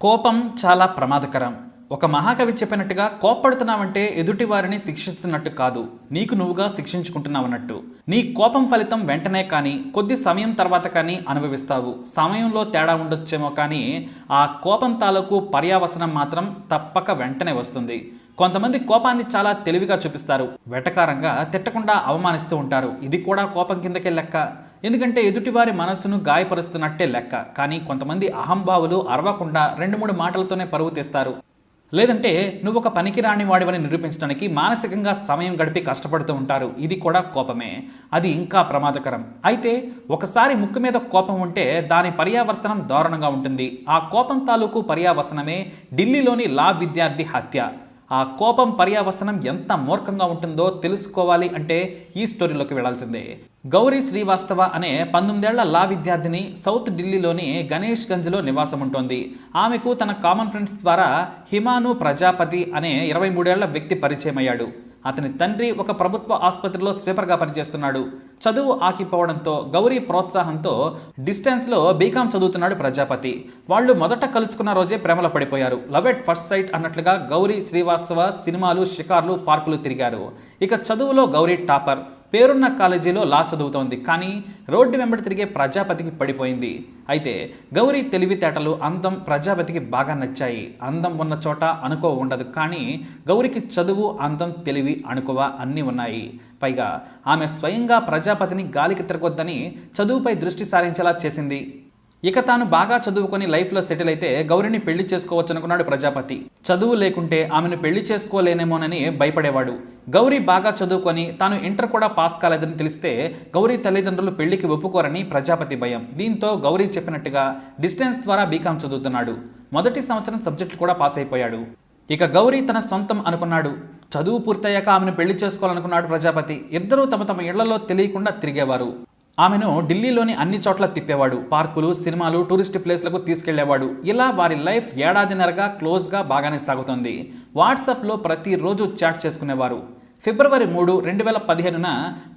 కోపం చాలా ప్రమాదకరం. ఒక మహాకవి చెప్పినట్టుగా కోప్పడుతున్నావంటే ఎదుటి వారిని శిక్షిస్తున్నట్టు కాదు. నీకు నువ్వుగా శిక్షించుకుంటున్నావన్నట్టు. నీ కోపం ఫలితం వెంటనే కానీ కొద్ది సమయం తర్వాత కానీ అనుభవిస్తావు. సమయంలో తేడా ఉండొచ్చేమో కానీ ఆ కోపం తాలూకు పర్యావసనం మాత్రం తప్పక వెంటనే వస్తుంది. కొంతమంది కోపాన్ని చాలా తెలివిగా చూపిస్తారు. వెటకారంగా తిట్టకుండా అవమానిస్తూ ఉంటారు. ఇది కూడా కోపం కిందకే లెక్క. ఎందుకంటే ఎదుటివారి మనస్సును గాయపరుస్తున్నట్టే లెక్క. కానీ కొంతమంది అహంభావులు అరవకుండా రెండు మూడు మాటలతోనే పరువు తీస్తారు. లేదంటే నువ్వు ఒక పనికిరాని వాడివని నిరూపించడానికి మానసికంగా సమయం గడిపి కష్టపడుతూ ఉంటారు. ఇది కూడా కోపమే. అది ఇంకా ప్రమాదకరం. అయితే ఒకసారి ముక్కు మీద కోపం ఉంటే దాని పర్యావసనం దారుణంగా ఉంటుంది. ఆ కోపం తాలూకు పర్యావసనమే ఢిల్లీలోని లా విద్యార్థి హత్య. ఆ కోపం పర్యావసనం ఎంత మూర్ఖంగా ఉంటుందో తెలుసుకోవాలి అంటే ఈ స్టోరీలోకి వెళ్ళాల్సిందే. గౌరీ శ్రీవాస్తవ అనే పంతొమ్మిదేళ్ళ లా విద్యార్థిని సౌత్ ఢిల్లీలోని గణేష్ గంజ్లో నివాసం ఉంటోంది ఆమెకు తన కామన్ ఫ్రెండ్స్ ద్వారా హిమాను ప్రజాపతి అనే ఇరవై మూడేళ్ళ వ్యక్తి పరిచయం అయ్యాడు అతని తండ్రి ఒక ప్రభుత్వ ఆసుపత్రిలో స్వీపర్గా పనిచేస్తున్నాడు. చదువు ఆకిపోవడంతో గౌరీ ప్రోత్సాహంతో డిస్టెన్స్లో బీకామ్ చదువుతున్నాడు ప్రజాపతి. వాళ్ళు మొదట కలుసుకున్న రోజే ప్రేమలో పడిపోయారు. లవ్ ఎట్ ఫస్ట్ సైట్ అన్నట్లుగా గౌరీ శ్రీవాత్సవ సినిమాలు షికార్లు పార్కులు తిరిగారు. ఇక చదువులో గౌరీ టాపర్. పేరున్న కాలేజీలో లా చదువుతోంది కానీ రోడ్డు వెంబడి తిరిగే ప్రజాపతికి పడిపోయింది. అయితే గౌరీ తెలివితేటలు అందం ప్రజాపతికి బాగా నచ్చాయి. అందం ఉన్న చోట అనుకో ఉండదు కానీ గౌరికి చదువు అందం తెలివి అణుకువ అన్నీ ఉన్నాయి. పైగా ఆమె స్వయంగా ప్రజాపతిని గాలికి తిరగొద్దని చదువుపై దృష్టి సారించేలా చేసింది. ఇక తాను బాగా చదువుకొని లైఫ్లో సెటిల్ అయితే గౌరిని పెళ్ళి చేసుకోవచ్చు అనుకున్నాడు ప్రజాపతి. చదువు లేకుంటే ఆమెను పెళ్ళి చేసుకోలేనేమోనని భయపడేవాడు. గౌరీ బాగా చదువుకొని తాను ఇంటర్ కూడా పాస్ కాలేదని తెలిస్తే గౌరీ తల్లిదండ్రులు పెళ్ళికి ఒప్పుకోరని ప్రజాపతి భయం. దీంతో గౌరీ చెప్పినట్టుగా డిస్టెన్స్ ద్వారా బీకాం చదువుతున్నాడు. మొదటి సంవత్సరం సబ్జెక్టులు కూడా పాస్ అయిపోయాడు. ఇక గౌరీ తన సొంతం అనుకున్నాడు. చదువు పూర్తయ్యాక ఆమెను పెళ్ళి చేసుకోవాలనుకున్నాడు ప్రజాపతి. ఇద్దరూ తమ తమ ఇళ్ళలో తెలియకుండా తిరిగేవారు. ఆమెను ఢిల్లీలోని అన్ని చోట్ల తిప్పేవాడు. పార్కులు సినిమాలు టూరిస్ట్ ప్లేస్లకు తీసుకెళ్ళేవాడు. ఇలా వారి లైఫ్ ఏడాదిన్నరగా క్లోజ్గా బాగానే సాగుతోంది. వాట్సాప్లో ప్రతిరోజు చాట్ చేసుకునేవారు. ఫిబ్రవరి మూడు రెండు వేల పదిహేనున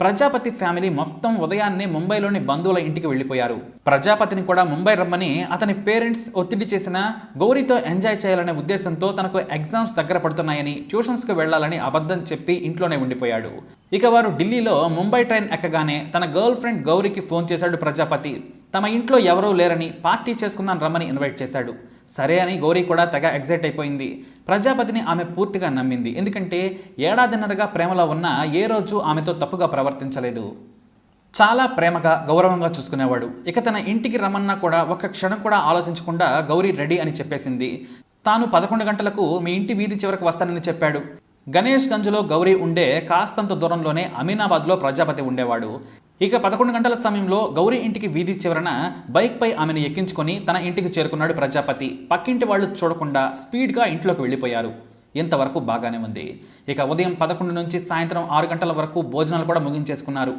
ప్రజాపతి ఫ్యామిలీ మొత్తం ఉదయాన్నే ముంబైలోని బంధువుల ఇంటికి వెళ్ళిపోయారు. ప్రజాపతిని కూడా ముంబై రమ్మని అతని పేరెంట్స్ ఒత్తిడి చేసిన గౌరీతో ఎంజాయ్ చేయాలనే ఉద్దేశంతో తనకు ఎగ్జామ్స్ దగ్గర పడుతున్నాయని ట్యూషన్స్కి వెళ్ళాలని అబద్ధం చెప్పి ఇంట్లోనే ఉండిపోయాడు. ఇక వారు ఢిల్లీలో ముంబై ట్రైన్ ఎక్కగానే తన గర్ల్ ఫ్రెండ్ గౌరికి ఫోన్ చేశాడు ప్రజాపతి. తమ ఇంట్లో ఎవరూ లేరని పార్టీ చేసుకుందాం రమ్మని ఇన్వైట్ చేశాడు. సరే అని గౌరీ కూడా తెగ ఎగ్జైట్ అయిపోయింది. ప్రజాపతిని ఆమె పూర్తిగా నమ్మింది. ఎందుకంటే ఏడాదిన్నరగా ప్రేమలో ఉన్న ఏ రోజు ఆమెతో తప్పుగా ప్రవర్తించలేదు. చాలా ప్రేమగా గౌరవంగా చూసుకునేవాడు. ఇక తన ఇంటికి రమ్మన్నా కూడా ఒక్క క్షణం కూడా ఆలోచించకుండా గౌరీ రెడీ అని చెప్పేసింది. తాను పదకొండు గంటలకు మీ ఇంటి వీధి చివరకు వస్తానని చెప్పాడు. గణేష్ గంజ్లో గౌరీ ఉండే కాస్తంత దూరంలోనే అమీనాబాద్లో ప్రజాపతి ఉండేవాడు. ఇక పదకొండు గంటల సమయంలో గౌరీ ఇంటికి వీధి చివరన బైక్పై ఆమెను ఎక్కించుకొని తన ఇంటికి చేరుకున్నాడు ప్రజాపతి. పక్కింటి వాళ్ళు చూడకుండా స్పీడ్గా ఇంట్లోకి వెళ్ళిపోయారు. ఇంతవరకు బాగానే ఉంది. ఇక ఉదయం పదకొండు నుంచి సాయంత్రం ఆరు గంటల వరకు భోజనాలు కూడా ముగించేసుకున్నారు.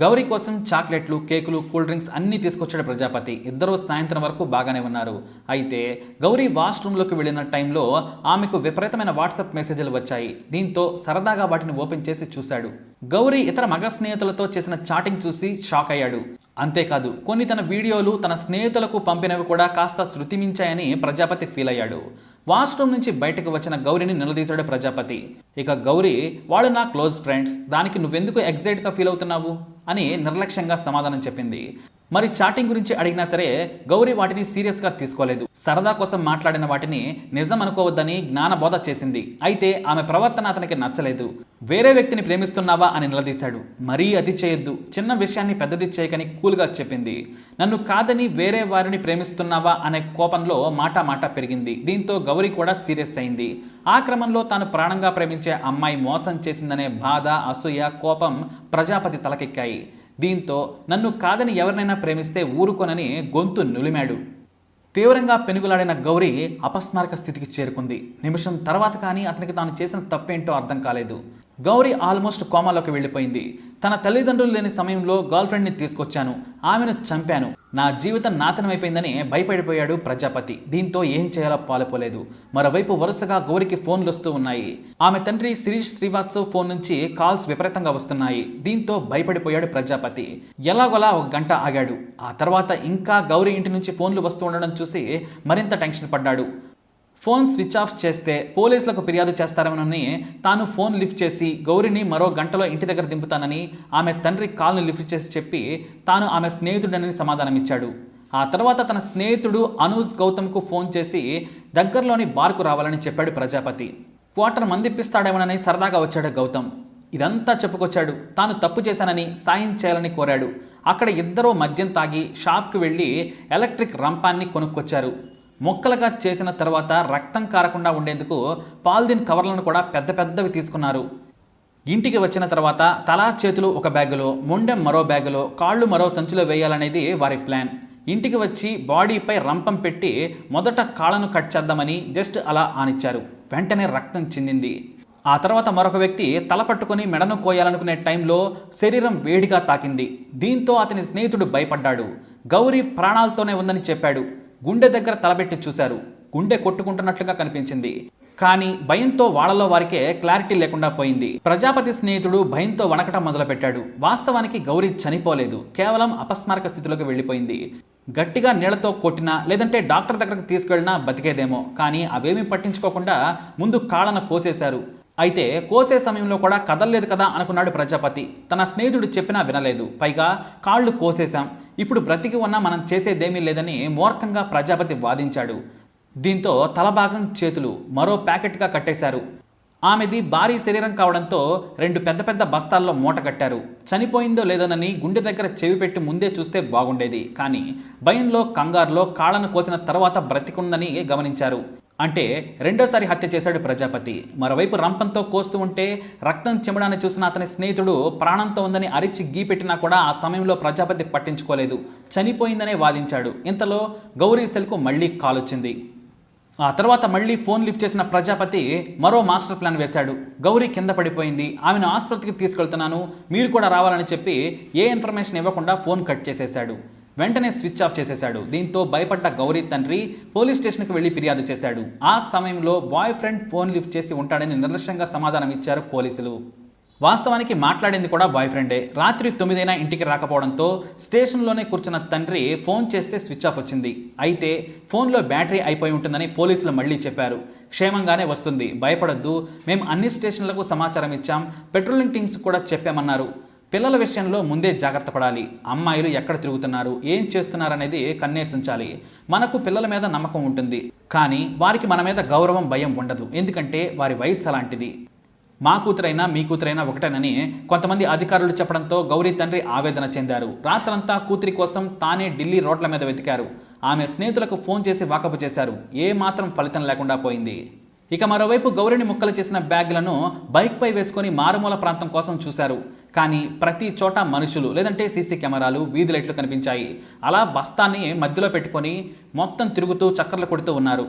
గౌరీ కోసం చాక్లెట్లు కేకులు కూల్ డ్రింక్స్ అన్నీ తీసుకొచ్చాడు ప్రజాపతి. ఇద్దరూ సాయంత్రం వరకు బాగానే ఉన్నారు. అయితే గౌరీ వాష్రూమ్లోకి వెళ్ళిన టైంలో ఆమెకు విపరీతమైన వాట్సాప్ మెసేజ్లు వచ్చాయి. దీంతో సరదాగా వాటిని ఓపెన్ చేసి చూశాడు. గౌరీ ఇతర మగ స్నేహితులతో చేసిన చాటింగ్ చూసి షాక్ అయ్యాడు. అంతేకాదు కొన్ని తన వీడియోలు తన స్నేహితులకు పంపినవి కూడా కాస్త శృతిమించాయని ప్రజాపతి ఫీల్ అయ్యాడు. వాష్రూమ్ నుంచి బయటకు వచ్చిన గౌరిని నిలదీశాడు ప్రజాపతి. ఇక గౌరీ వాళ్ళు నా క్లోజ్ ఫ్రెండ్స్ దానికి నువ్వెందుకు ఎగ్జైట్గా ఫీల్ అవుతున్నావు? అని నిర్లక్ష్యంగా సమాధానం చెప్పింది. మరి చాటింగ్ గురించి అడిగినా సరే గౌరీ వాటిని సీరియస్గా తీసుకోలేదు. సరదా కోసం మాట్లాడిన వాటిని నిజం అనుకోవద్దని జ్ఞానబోధ చేసింది. అయితే ఆమె ప్రవర్తన అతనికి నచ్చలేదు. వేరే వ్యక్తిని ప్రేమిస్తున్నావా? అని నిలదీశాడు. మరీ అతి చేయొద్దు. చిన్న విషయాన్ని పెద్దది చేయకని కూల్గా చెప్పింది. నన్ను కాదని వేరే వారిని ప్రేమిస్తున్నావా? అనే కోపంలో మాట మాట పెరిగింది. దీంతో గౌరీ కూడా సీరియస్ అయింది. ఆ క్రమంలో తాను ప్రాణంగా ప్రేమించే అమ్మాయి మోసం చేసిందనే బాధ అసూయ కోపం ప్రజాపతి తలకెక్కాయి. దీంతో నన్ను కాదని ఎవరినైనా ప్రేమిస్తే ఊరుకొనని గొంతు నులిమాడు. తీవ్రంగా పెనుగులాడిన గౌరీ అపస్మారక స్థితికి చేరుకుంది. నిమిషం తర్వాత కానీ అతనికి తాను చేసిన తప్పేంటో అర్థం కాలేదు. గౌరీ ఆల్మోస్ట్ కోమాలోకి వెళ్ళిపోయింది. తన తల్లిదండ్రులు లేని సమయంలో గర్ల్ ఫ్రెండ్ని తీసుకొచ్చాను. ఆమెను చంపాను. నా జీవితం నాశనం అయిపోయిందని భయపడిపోయాడు ప్రజాపతి. దీంతో ఏం చేయాలో పాలుపోలేదు. మరోవైపు వరుసగా గౌరికి ఫోన్లు వస్తూ ఉన్నాయి. ఆమె తండ్రి శిరీష్ శ్రీవాత్సవ్ ఫోన్ నుంచి కాల్స్ విపరీతంగా వస్తున్నాయి. దీంతో భయపడిపోయాడు ప్రజాపతి. ఎలాగోలా ఒక గంట ఆగాడు. ఆ తర్వాత ఇంకా గౌరీ ఇంటి నుంచి ఫోన్లు వస్తూ ఉండడం చూసి మరింత టెన్షన్ పడ్డాడు. ఫోన్ స్విచ్ ఆఫ్ చేస్తే పోలీసులకు ఫిర్యాదు చేస్తారని తాను ఫోన్ లిఫ్ట్ చేసి గౌరిని మరో గంటలో ఇంటి దగ్గర దింపుతానని ఆమె తండ్రి కాల్ను లిఫ్ట్ చేసి చెప్పి తాను ఆమె స్నేహితుడని సమాధానమిచ్చాడు. ఆ తర్వాత తన స్నేహితుడు అనూజ్ గౌతమ్కు ఫోన్ చేసి దగ్గరలోని బార్కు రావాలని చెప్పాడు ప్రజాపతి. క్వార్టర్ మంది ఇప్పిస్తాడేమోనని సరదాగా వచ్చాడు గౌతమ్. ఇదంతా చెప్పుకొచ్చాడు. తాను తప్పు చేశానని సాయం చేయాలని కోరాడు. అక్కడ ఇద్దరూ మద్యం తాగి షాప్కి వెళ్ళి ఎలక్ట్రిక్ రంపాన్ని కొనుక్కొచ్చారు. ముక్కలుగా చేసిన తర్వాత రక్తం కారకుండా ఉండేందుకు పాల్దిన్ కవర్లను కూడా పెద్ద పెద్దవి తీసుకున్నారు. ఇంటికి వచ్చిన తర్వాత తలా చేతులు ఒక బ్యాగులో మొండెం మరో బ్యాగులో కాళ్ళు మరో సంచిలో వేయాలనేది వారి ప్లాన్. ఇంటికి వచ్చి బాడీపై రంపం పెట్టి మొదట కాళ్ళను కట్ చేద్దామని జస్ట్ అలా ఆనిచ్చారు. వెంటనే రక్తం చెందింది. ఆ తర్వాత మరొక వ్యక్తి తల పట్టుకొని మెడను కోయాలనుకునే టైంలో శరీరం వేడిగా తాకింది. దీంతో అతని స్నేహితుడు భయపడ్డాడు. గౌరీ ప్రాణాలతోనే ఉందని చెప్పాడు. గుండె దగ్గర తలబెట్టి చూశారు. గుండె కొట్టుకుంటున్నట్లుగా కనిపించింది. కానీ భయంతో వాళ్ళలో వారికే క్లారిటీ లేకుండా పోయింది. ప్రజాపతి స్నేహితుడు భయంతో వణకటం మొదలుపెట్టాడు. వాస్తవానికి గౌరీ చనిపోలేదు. కేవలం అపస్మారక స్థితిలోకి వెళ్ళిపోయింది. గట్టిగా నీళ్ళతో కొట్టినా లేదంటే డాక్టర్ దగ్గరకు తీసుకెళ్ళినా బతికేదేమో. కానీ అవేమీ పట్టించుకోకుండా ముందు కాళ్ళను కోసేశారు. అయితే కోసే సమయంలో కూడా కదలలేదు కదా అనుకున్నాడు ప్రజాపతి. తన స్నేహితుడు చెప్పినా వినలేదు. పైగా కాళ్ళు కోసేశాం. ఇప్పుడు బ్రతికి ఉన్నా మనం చేసేదేమీ లేదని మూర్ఖంగా ప్రజాపతి వాదించాడు. దీంతో తలభాగం చేతులు మరో ప్యాకెట్గా కట్టేశారు. ఆమెది భారీ శరీరం కావడంతో రెండు పెద్ద పెద్ద బస్తాల్లో మూట కట్టారు. చనిపోయిందో లేదోనని గుండె దగ్గర చెవి పెట్టి ముందే చూస్తే బాగుండేది. కానీ భయంలో కంగారులో కాళ్ళను కోసిన తర్వాత బ్రతికుందని గమనించారు. అంటే రెండోసారి హత్య చేశాడు ప్రజాపతి. మరోవైపు రంపంతో కోస్తూ ఉంటే రక్తం చెమడాన్ని చూసిన అతని స్నేహితుడు ప్రాణంతో ఉందని అరిచి గీ పెట్టినా కూడా ఆ సమయంలో ప్రజాపతి పట్టించుకోలేదు. చనిపోయిందనే వాదించాడు. ఇంతలో గౌరీ సెల్కు మళ్ళీ కాలొచ్చింది. ఆ తర్వాత మళ్ళీ ఫోన్ లిఫ్ట్ చేసిన ప్రజాపతి మరో మాస్టర్ ప్లాన్ వేశాడు. గౌరీ కింద పడిపోయింది. ఆమెను ఆసుపత్రికి తీసుకెళ్తున్నాను. మీరు కూడా రావాలని చెప్పి ఏ ఇన్ఫర్మేషన్ ఇవ్వకుండా ఫోన్ కట్ చేసేశాడు. వెంటనే స్విచ్ ఆఫ్ చేసేశాడు. దీంతో భయపడ్డ గౌరీ తండ్రి పోలీస్ స్టేషన్కి వెళ్ళి ఫిర్యాదు చేశాడు. ఆ సమయంలో బాయ్ ఫ్రెండ్ ఫోన్ లిఫ్ట్ చేసి ఉంటాడని నిర్లక్ష్యంగా సమాధానం ఇచ్చారు పోలీసులు. వాస్తవానికి మాట్లాడింది కూడా బాయ్ ఫ్రెండే రాత్రి తొమ్మిదైనా ఇంటికి రాకపోవడంతో స్టేషన్లోనే కూర్చున్న తండ్రి ఫోన్ చేస్తే స్విచ్ ఆఫ్ వచ్చింది. అయితే ఫోన్లో బ్యాటరీ అయిపోయి ఉంటుందని పోలీసులు మళ్ళీ చెప్పారు. క్షేమంగానే వస్తుంది. భయపడద్దు. మేము అన్ని స్టేషన్లకు సమాచారం ఇచ్చాం. పెట్రోలింగ్ టీమ్స్ కూడా చెప్పామన్నారు. పిల్లల విషయంలో ముందే జాగ్రత్త పడాలి. అమ్మాయిలు ఎక్కడ తిరుగుతున్నారు? ఏం చేస్తున్నారనేది కన్నేసించాలి మనకు పిల్లల మీద నమ్మకం ఉంటుంది. కానీ వారికి మన మీద గౌరవం భయం ఉండదు. ఎందుకంటే వారి వయస్సు అలాంటిది. మా కూతురైనా మీ కూతురైనా ఒకటేనని కొంతమంది అధికారులు చెప్పడంతో గౌరీ తండ్రి ఆవేదన చెందారు. రాత్రంతా కూతురి కోసం తానే ఢిల్లీ రోడ్ల మీద వెతికారు. ఆమె స్నేహితులకు ఫోన్ చేసి వాకపు చేశారు. ఏ మాత్రం ఫలితం లేకుండా పోయింది. ఇక మరోవైపు గౌరిని ముక్కలు చేసిన బ్యాగ్లను బైక్పై వేసుకొని మారుమూల ప్రాంతం కోసం చూశారు. కానీ ప్రతి చోట మనుషులు లేదంటే సీసీ కెమెరాలు వీధి లైట్లు కనిపించాయి. అలా బస్తాన్ని మధ్యలో పెట్టుకొని మొత్తం తిరుగుతూ చక్కర్లు కొడుతూ ఉన్నారు.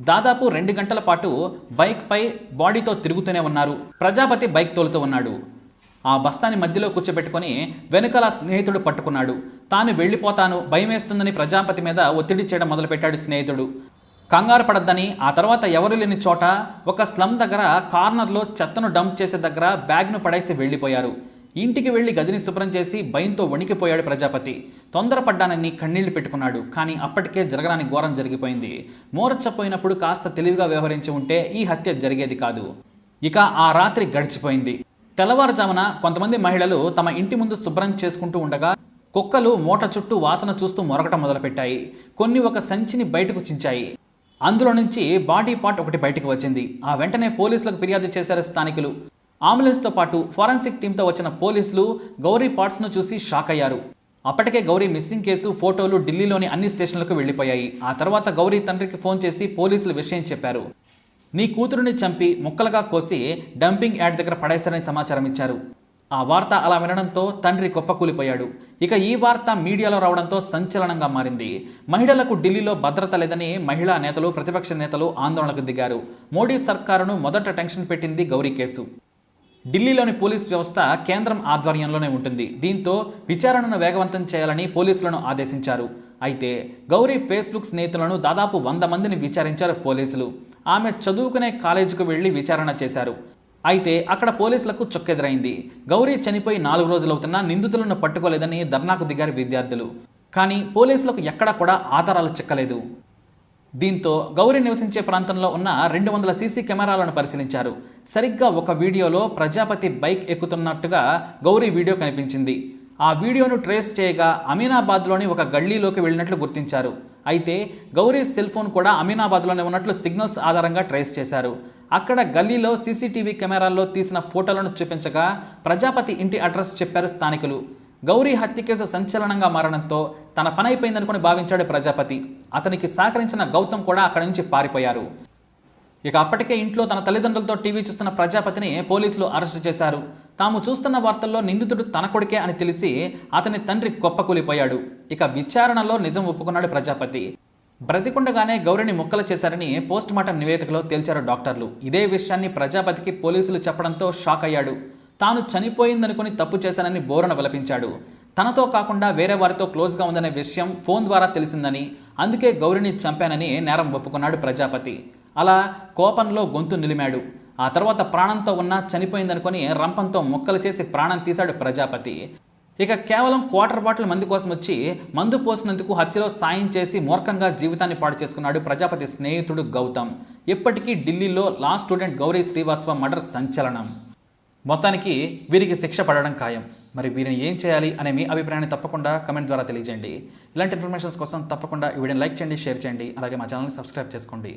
దాదాపు రెండు గంటల పాటు బైక్పై బాడీతో తిరుగుతూనే ఉన్నారు. ప్రజాపతి బైక్ తోలుతూ ఉన్నాడు. ఆ బస్తాని మధ్యలో కూర్చోబెట్టుకొని వెనుకల స్నేహితుడు పట్టుకున్నాడు. తాను వెళ్ళిపోతాను భయమేస్తుందని ప్రజాపతి మీద ఒత్తిడి చేయడం మొదలుపెట్టాడు స్నేహితుడు. కంగారు పడద్దని ఆ తర్వాత ఎవరు లేని చోట ఒక స్లమ్ దగ్గర కార్నర్లో చెత్తను డంప్ చేసే దగ్గర బ్యాగ్ను పడేసి వెళ్ళిపోయారు. ఇంటికి వెళ్ళి గదిని శుభ్రం చేసి భయంతో వణికిపోయాడు ప్రజాపతి. తొందరపడ్డానని కన్నీళ్ళు పెట్టుకున్నాడు. కానీ అప్పటికే జరగరాని ఘోరం జరిగిపోయింది. మూర్చపోయినప్పుడు కాస్త తెలివిగా వ్యవహరించి ఉంటే ఈ హత్య జరిగేది కాదు. ఇక ఆ రాత్రి గడిచిపోయింది. తెల్లవారుజామున కొంతమంది మహిళలు తమ ఇంటి ముందు శుభ్రం చేసుకుంటూ ఉండగా కుక్కలు మూట చుట్టూ వాసన చూస్తూ మొరగటం మొదలుపెట్టాయి. కొన్ని ఒక సంచిని బయటకు చించాయి. అందులో నుంచి బాడీ పార్ట్ ఒకటి బయటకు వచ్చింది. ఆ వెంటనే పోలీసులకు ఫిర్యాదు చేశారు స్థానికులు. అంబులెన్స్తో పాటు ఫోరెన్సిక్ టీంతో వచ్చిన పోలీసులు గౌరీ పార్ట్స్ను చూసి షాక్ అయ్యారు. అప్పటికే గౌరీ మిస్సింగ్ కేసు ఫోటోలు ఢిల్లీలోని అన్ని స్టేషన్లకు వెళ్ళిపోయాయి ఆ తర్వాత గౌరీ తండ్రికి ఫోన్ చేసి పోలీసులు విషయం చెప్పారు. నీ కూతురుని చంపి ముక్కలుగా కోసి డంపింగ్ యార్డ్ దగ్గర పడేశారని సమాచారం ఇచ్చారు. ఆ వార్త అలా వినడంతో తండ్రి కుప్పకూలిపోయాడు. ఇక ఈ వార్త మీడియాలో రావడంతో సంచలనంగా మారింది. మహిళలకు ఢిల్లీలో భద్రత లేదని మహిళా నేతలు ప్రతిపక్ష నేతలు ఆందోళనకు దిగారు. మోడీ సర్కారును మొదట టెన్షన్ పెట్టింది గౌరీ కేసు. ఢిల్లీలోని పోలీస్ వ్యవస్థ కేంద్రం ఆధ్వర్యంలోనే ఉంటుంది. దీంతో విచారణను వేగవంతం చేయాలని పోలీసులను ఆదేశించారు. అయితే గౌరీ ఫేస్బుక్ స్నేహితులను దాదాపు వంద మందిని విచారించారు పోలీసులు. ఆమె చదువుకునే కాలేజీకు వెళ్ళి విచారణ చేశారు. అయితే అక్కడ పోలీసులకు చొక్కెదురైంది. గౌరీ చనిపోయి నాలుగు రోజులవుతున్నా నిందితులను పట్టుకోలేదని ధర్నాకు దిగారు విద్యార్థులు. కానీ పోలీసులకు ఎక్కడా కూడా ఆధారాలు చిక్కలేదు. దీంతో గౌరీ నివసించే ప్రాంతంలో ఉన్న రెండు వందల సీసీ కెమెరాలను పరిశీలించారు. సరిగ్గా ఒక వీడియోలో ప్రజాపతి బైక్ ఎక్కుతున్నట్టుగా గౌరీ వీడియో కనిపించింది. ఆ వీడియోను ట్రేస్ చేయగా అమీనాబాద్లోని ఒక గల్లీలోకి వెళ్ళినట్లు గుర్తించారు. అయితే గౌరీ సెల్ ఫోన్ కూడా అమీనాబాద్లోనే ఉన్నట్లు సిగ్నల్స్ ఆధారంగా ట్రేస్ చేశారు. అక్కడ గల్లీలో సీసీటీవీ కెమెరాల్లో తీసిన ఫోటోలను చూపించగా ప్రజాపతి ఇంటి అడ్రస్ చెప్పారు స్థానికులు. గౌరీ హత్య కేసు సంచలనంగా మారడంతో తన పని అయిపోయిందనుకుని భావించాడు ప్రజాపతి. అతనికి సహకరించిన గౌతమ్ కూడా అక్కడి నుంచి పారిపోయారు. ఇక అప్పటికే ఇంట్లో తన తల్లిదండ్రులతో టీవీ చూస్తున్న ప్రజాపతిని పోలీసులు అరెస్టు చేశారు. తాము చూస్తున్న వార్తల్లో నిందితుడు తన కొడుకే అని తెలిసి అతని తండ్రి కొప్పకూలిపోయాడు. ఇక విచారణలో నిజం ఒప్పుకున్నాడు ప్రజాపతి. బ్రతికుండగానే గౌరిని ముక్కలు చేశారని పోస్ట్ మార్టం నివేదికలో తేల్చారు డాక్టర్లు. ఇదే విషయాన్ని ప్రజాపతికి పోలీసులు చెప్పడంతో షాక్ అయ్యాడు. తాను చనిపోయిందనుకుని తప్పు చేశానని బోరణ విలపించాడు. తనతో కాకుండా వేరే వారితో క్లోజ్గా ఉందనే విషయం ఫోన్ ద్వారా తెలిసిందని అందుకే గౌరిని చంపానని నేరం ఒప్పుకున్నాడు ప్రజాపతి. అలా కోపంలో గొంతు నిలిమాడు. ఆ తర్వాత ప్రాణంతో ఉన్నా చనిపోయిందనుకొని రంపంతో ముక్కలు చేసి ప్రాణం తీశాడు ప్రజాపతి. ఇక కేవలం క్వార్టర్ బాటిల్ మందు కోసం వచ్చి మందు పోసినందుకు హత్యలో సాయం చేసి మూర్ఖంగా జీవితాన్ని పాడు చేసుకున్నాడు ప్రజాపతి స్నేహితుడు గౌతమ్. ఇప్పటికీ ఢిల్లీలో law student Gauri Srivastava murder సంచలనం. మొత్తానికి వీరికి శిక్ష పడడం ఖాయం. మరి వీరిని ఏం చేయాలి అనే మీ అభిప్రాయాన్ని తప్పకుండా కమెంట్ ద్వారా తెలియజేయండి. ఇలాంటి ఇన్ఫర్మేషన్స్ కోసం తప్పకుండా ఈ వీడియోని లైక్ చేయండి షేర్ చేయండి అలాగే మా ఛానల్ని సబ్స్క్రైబ్ చేసుకోండి.